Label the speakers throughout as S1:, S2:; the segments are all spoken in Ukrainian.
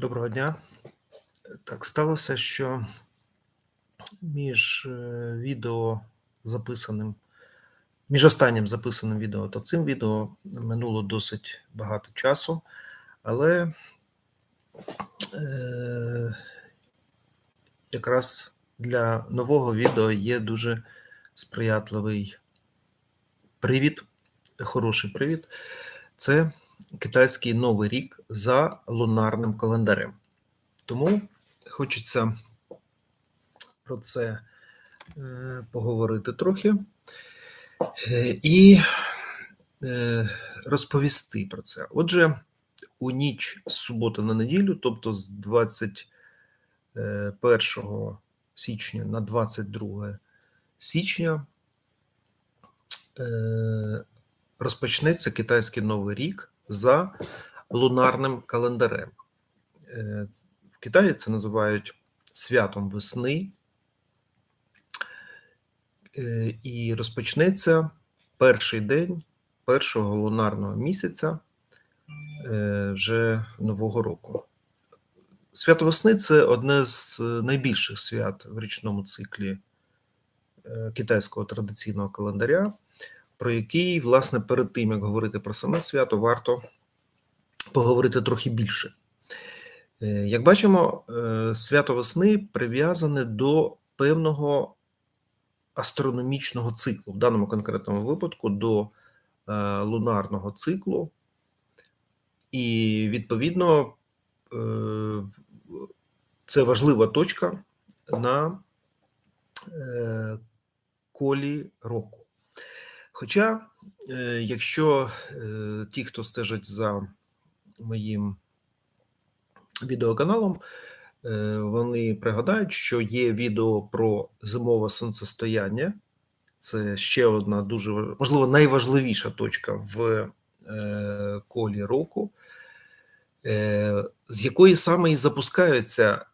S1: Доброго дня. Так сталося, що між е, відео записаним, між останнім записаним відео та цим відео минуло досить багато часу, але е, якраз для нового відео є дуже сприятливий привід, хороший привід. Це китайський новий рік за лунарним календарем. Тому хочеться про це е, поговорити трохи е, і е, розповісти про це. Отже, у ніч з суботи на неділю, тобто з 21 січня на 22 січня, розпочнеться китайський новий рік за лунарним календарем. Е, В Китаї це називають святом весни, Е, і розпочнеться перший день першого лунарного місяця е, вже нового року. Свято весни це одне з найбільших свят в річному циклі китайського традиційного календаря, про який, власне, перед тим як говорити про саме свято, варто поговорити трохи більше. Е, Як бачимо, е, свято весни прив'язане до певного астрономічного циклу, в даному конкретному випадку до е, лунарного циклу, і відповідно це важлива точка на колі року. Хоча, е, якщо е, ті, хто стежить за моїм відеоканалом, е, вони пригадають, що є відео про зимове сонцестояння. Це ще одна дуже можливо найважливіша точка в колі року, з якої саме і запускаються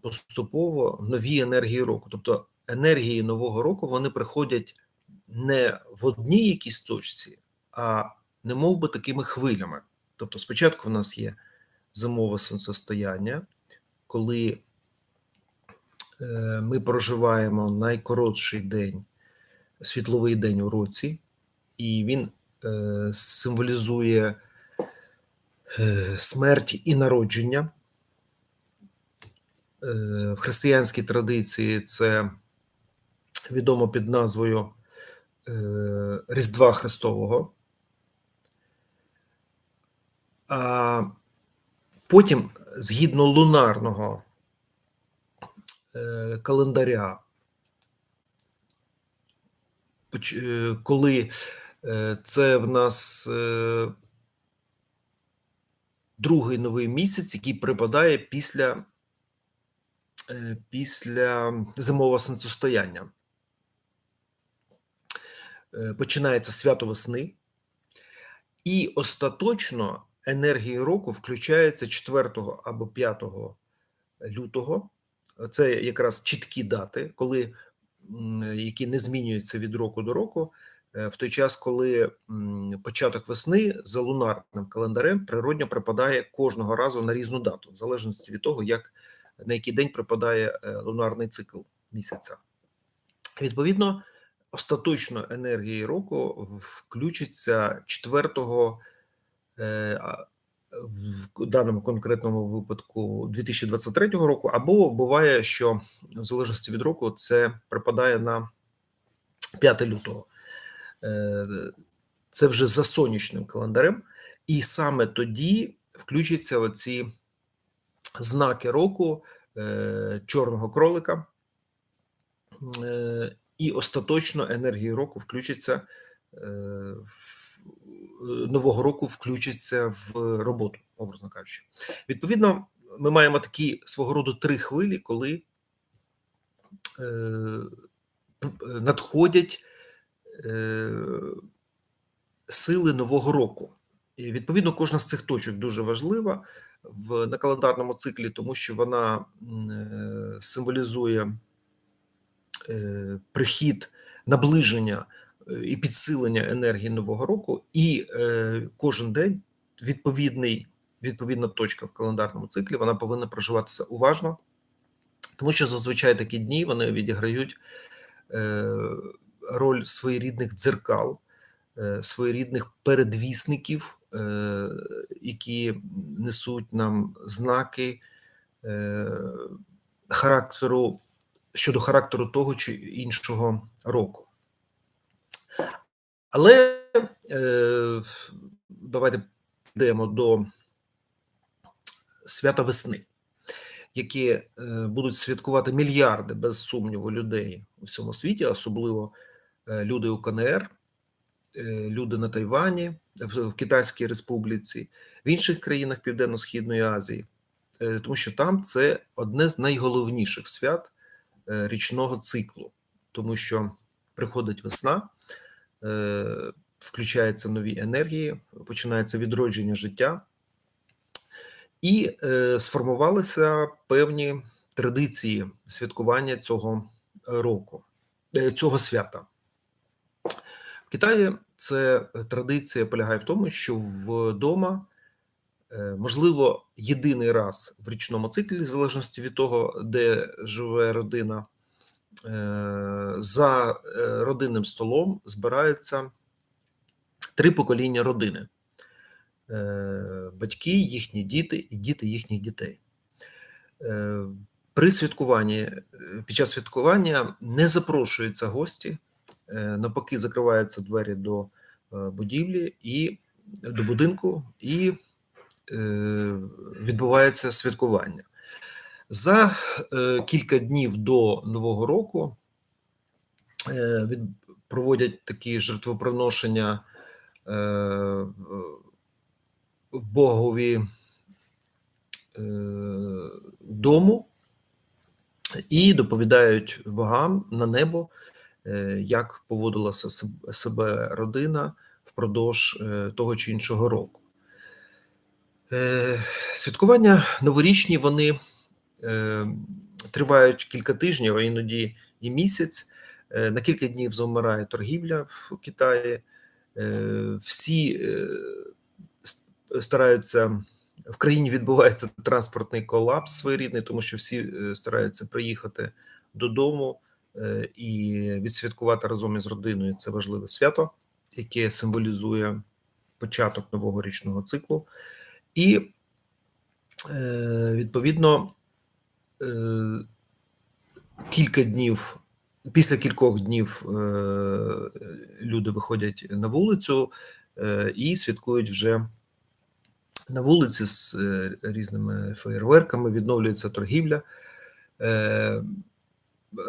S1: поступово нові енергії року. Тобто енергії нового року вони приходять не в одній якійсь точці, а не мов би такими хвилями. Тобто, спочатку в нас є зимове сонцестояння, коли е, ми проживаємо найкоротший день, світловий день у році, і він е, символізує е, смерть і народження. В християнській традиції це відомо під назвою Різдва Христового. А потім, згідно лунарного е, календаря, е, коли е, це в нас е, другий новий місяць, який припадає після, е, після зимового сонцестояння. Е, Починається свято весни, і остаточно енергії року включаються 4 або 5 лютого. Це якраз чіткі дати, коли, які не змінюються від року до року, е, в той час, коли початок весни за лунарним календарем природньо припадає кожного разу на різну дату, в залежності від того, як на який день припадає е, лунарний цикл місяця. Відповідно, остаточно енергії року включиться 4 е, в даному конкретному випадку 2023 року, або буває, що в залежності від року це припадає на 5 лютого. Е, Це вже за сонячним календарем, і саме тоді включаться оці знаки року е, чорного кролика, і остаточно енергії року включиться е, нового року включиться в роботу, образно кажучи. Відповідно, ми маємо такі свого роду три хвилі, коли е, надходять е, сили нового року. І відповідно, кожна з цих точок дуже важлива в на календарному циклі, тому що вона е, символізує е, прихід, наближення е, і підсилення енергії нового року, і е, кожен день відповідний відповідна точка в календарному циклі, вона повинна проживатися уважно, тому що зазвичай такі дні вони відіграють е, роль своєрідних дзеркал, е, своєрідних передвісників, е, які несуть нам знаки е, характеру щодо характеру того чи іншого року. Але е, давайте йдемо до свята весни, які е, будуть святкувати мільярди без сумніву людей у всьому світі, особливо е, люди у КНР, е, люди на Тайвані, в, в Китайській Республіці, в інших країнах Південно-Східної Азії, е, тому що там це одне з найголовніших свят річного циклу, тому що приходить весна. Е, включаються нові енергії, починається відродження життя, і е, сформувалися певні традиції святкування цього року, е, цього свята. В Китаї це традиція полягає в тому, що вдома, е, можливо, єдиний раз в річному циклі, в залежності від того, де живе родина, е, за е, родинним столом збираються три покоління родини: е, батьки, їхні діти і діти їхніх дітей. Е, при святкуванні, е, під час святкування не запрошуються гості, навпаки, закриваються двері до будівлі і до будинку, і відбувається святкування. За кілька днів до Нового року проводять такі жертвоприношення Е, Богові е, дому і доповідають богам на небо, е, як поводила себе родина впродовж того чи іншого року. Святкування новорічні вони тривають кілька тижнів, а іноді і місяць. На кілька днів замирає торгівля в Китаї. Е, всі е, стараються в країні відбувається транспортний колапс своєрідний, тому що всі е, стараються приїхати додому і відсвяткувати разом із родиною це важливе свято, яке символізує початок нового річного циклу, і відповідно кілька днів Після кількох днів е, люди виходять на вулицю е, і святкують вже на вулиці з е, різними феєрверками, відновлюється торгівля.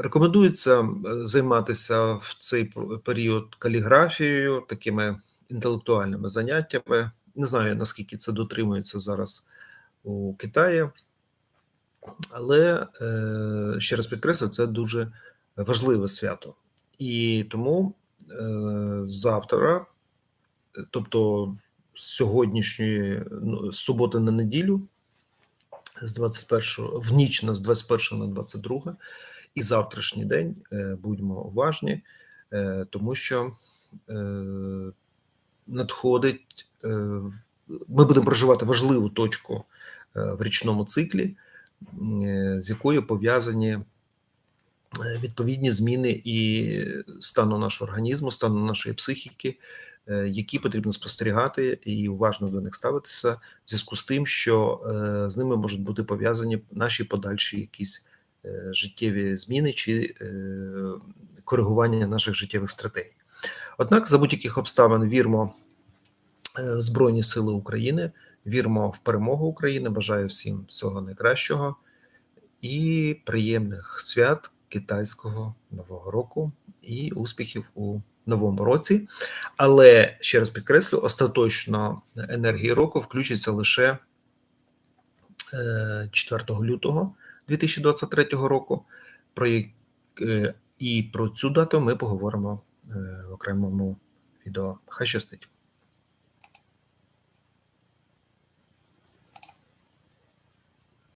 S1: Рекомендується займатися в цей період каліграфією, такими інтелектуальними заняттями. Не знаю, наскільки це дотримується зараз у Китаї, але ще раз підкреслю, це дуже важливе свято. І тому е, завтра, тобто з сьогоднішньої ну, з суботи на неділю, з 21 в ніч на з 21 на 22, і завтрашній день е, будьмо уважні, е, тому що е, надходить, е, ми будемо проживати важливу точку е, в річному циклі, е, з якою пов'язані. Е, відповідні зміни і стану нашого організму, стану нашої психіки, е, які потрібно спостерігати і уважно до них ставитися, в зв'язку з тим, що е, з ними можуть бути пов'язані наші подальші якісь життєві зміни чи коригування наших життєвих стратегій. Однак, за будь-яких обставин вірмо Збройні Сили України, вірмо в перемогу України. Бажаю всім всього найкращого і приємних свят китайського нового року і успіхів у новому році. Але ще раз підкреслю: остаточно енергії року включиться лише 4 е, лютого 2023 року. Про е, і про цю дату ми поговоримо е, в окремому відео. Хай щастить.